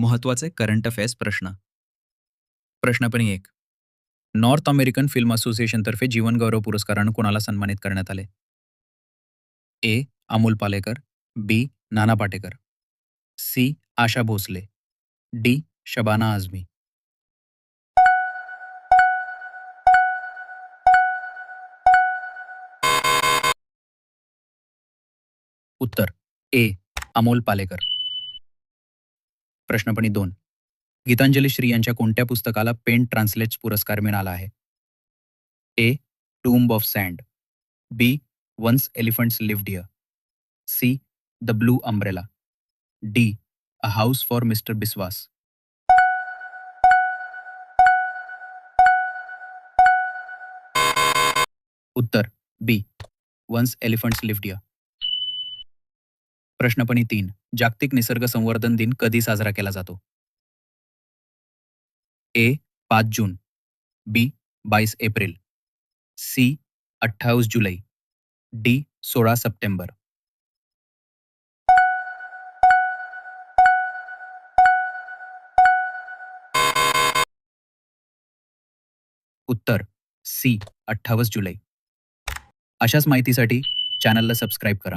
महत्त्वाचे current affairs प्रश्न. प्रश्नपणी एक. नॉर्थ अमेरिकन फिल्म असोसिएशनतर्फे जीवनगौरव पुरस्कारानं कोणाला सन्मानित करण्यात आले? A. Amol Palekar B. Nana Patekar C. Asha Bhosle D. Shabana Azmi. उत्तर. ए. अमोल पालेकर. प्रश्नपणी दोन. गीतांजली श्री यांच्या कोणत्या पुस्तकाला पेन ट्रान्सलेट्स पुरस्कार मिळाला आहे? A. Tomb of sand B. Once elephants lived here. C. The blue umbrella. D. A house for mister Biswas. उत्तर. B. Once elephants lived here. प्रश्नपणी तीन. जागतिक निसर्ग संवर्धन दिन कधी साजरा केला जातो? ए पाच जून. बी बावीस एप्रिल. सी अठ्ठावीस जुलै. डी सोळा सप्टेंबर. उत्तर. सी अठ्ठावीस जुलै. अशाच माहितीसाठी चॅनलला सबस्क्राईब करा.